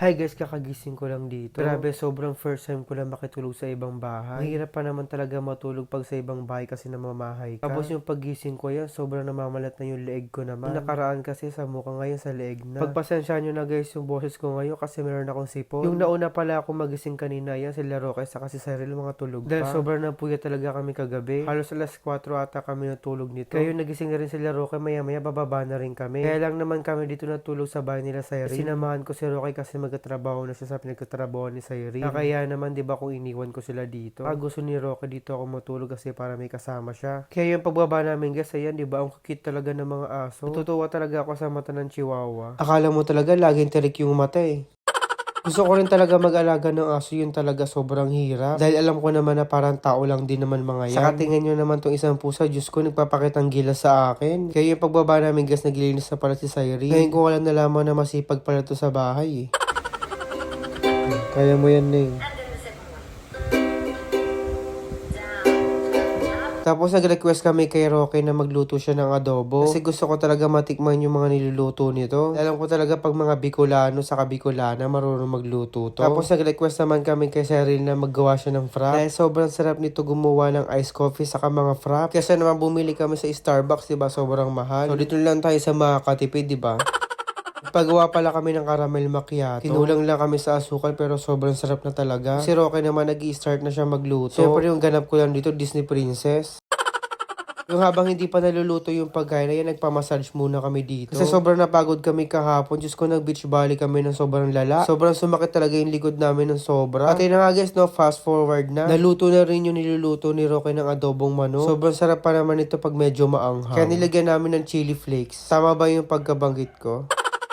Hi guys, kakagising ko lang dito. Grabe, sobrang first time ko lang makitulog sa ibang bahay. Mahirap pa naman talaga matulog pag sa ibang bahay kasi namamahay ka. Tapos yung pagising ko yan, sobrang namamalat na yung leeg ko naman. Yung nakaraan kasi sa mukha ngayon sa leeg na. Pagpasensya nyo na guys yung boses ko ngayon kasi meron akong sipon. Yung nauna pala ako magising kanina yan, sila Roque sa kasi Cyril mga tulog Dahil pa. sobrang napuya talaga kami kagabi. Halos alas 4 ata kami natulog nito. Kaya yung nagising na rin sila Roque, maya maya bababa na rin kami. Kaya lang naman kami dito natulog sa bahay nila Cyril. Sinamahan ko si Roque kasi magkatrabaho na siya sa pinagkatrabaho ni Cyril. Na kaya naman 'di ba kung iniwan ko sila dito. Pag gusto ni Roque dito ako matulog kasi para may kasama siya. Kaya yung pagbaba namin guys, ayan 'di ba ang cute talaga ng mga aso. Natutuwa talaga ako sa mata ng chihuahua. Akala mo talaga laging tirik yung mata eh. Gusto ko rin talaga mag-alaga ng aso, yun talaga sobrang hirap. Dahil alam ko naman na parang tao lang din naman mga yan. Saka tingnan nyo naman tong isang pusa, Diyos ko, nagpapakitang gilas sa akin. Kaya yung pagbaba namin, guys, naglilinis na pala si Cyrene. Ngayon ko wala nalaman na masipag pala to sa bahay eh. Kaya mo yan, Ning. Tapos nag-request kami kay Rocky na magluto siya ng adobo. Kasi gusto ko talaga matikman yung mga niluluto nito. Alam ko talaga pag mga Bicolano sa Bicolana marunong magluto to. Tapos nag-request naman kami kay Cyril na maggawa siya ng frap. Dahil sobrang sarap nito gumawa ng iced coffee saka mga frap. Kasi naman bumili kami sa Starbucks, 'di ba? Sobrang mahal. So dito lang tayo sa mga katipid, 'di ba? Pagawa pala kami ng caramel macchiato. Kinulang lang kami sa asukal pero sobrang sarap na talaga. Si Roque naman nag start na siya magluto. Siyempre yung ganap ko lang dito, Disney Princess. Yung habang hindi pa naluluto yung pagkain na yan, nagpamassage muna kami dito. Kasi sobrang napagod kami kahapon. Diyos ko, nag-beach volley kami ng sobrang lala. Sobrang sumakit talaga yung likod namin ng sobra. At yun nga guys, no, fast forward na. Naluto na rin yung niluluto ni Roque ng adobong manok. Sobrang sarap pa naman ito pag medyo maanghang. Kaya nilagyan namin ng chili flakes. Tama ba yung pagkabanggit ko?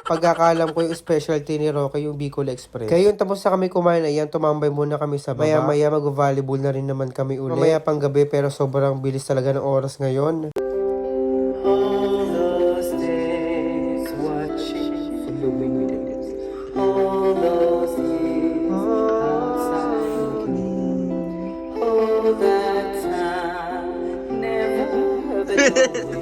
Pagkakalam ko yung specialty ni Roque, yung Bicol Express. Kaya yung tapos na kami kumain na yan, tumambay muna kami sa baba. Maya-maya mag-volleyball na rin naman kami ulit. Mamaya pang gabi pero sobrang bilis talaga ng oras ngayon. All those days watching All those years outside looking All that time never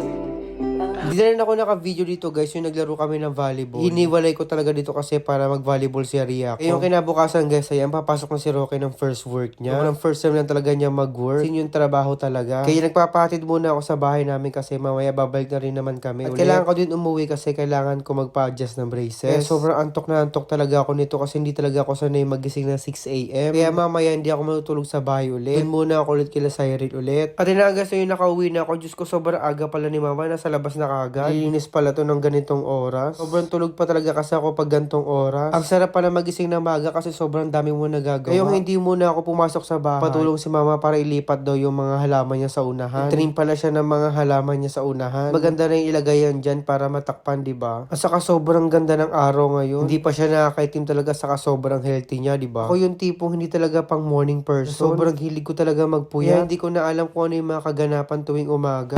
Hindi na rin ako naka-video dito guys, yung naglaro kami ng volleyball. Hiniwalay ko talaga dito kasi para mag-volleyball si Ria ko. Eh, yung kinabukasan guys, ayan, papasok na si Roque ng first work niya. Yung first time lang talaga niya mag-work. Kasi yung trabaho talaga. Kaya nagpapatid muna ako sa bahay namin kasi mamaya babalik na rin naman kami. At ulit. kailangan ko din umuwi kasi kailangan ko magpa-adjust ng braces. Eh, sobrang antok na antok talaga ako nito kasi hindi talaga ako sanay magising ng 6 a.m. Kaya mamaya hindi ako matutulog sa bahay ulit. Doon muna ako ulit kila Cyril ulit. At inagas na yung nakauwi na ako. Diyos ko, sobrang aga pala ni mama. Nasa labas na kagad. Linis pala to ng ganitong oras. Sobrang tulog pa talaga kasi ako pag gantong oras. Ang sarap pala magising ng maga kasi sobrang dami mo nagagawa. Kaya hindi muna ako pumasok sa bahay. Patulong si mama para ilipat daw yung mga halaman niya sa unahan. Trim pala siya ng mga halaman niya sa unahan. Maganda na yung ilagay yan dyan para matakpan, di ba? At saka sobrang ganda ng araw ngayon. Hindi pa siya nakakaitim talaga saka sobrang healthy niya, di ba? Ako yung tipong hindi talaga pang morning person. Sobrang hilig ko talaga magpuya. Hindi ko na alam kung ano yung mga kaganapan tuwing umaga.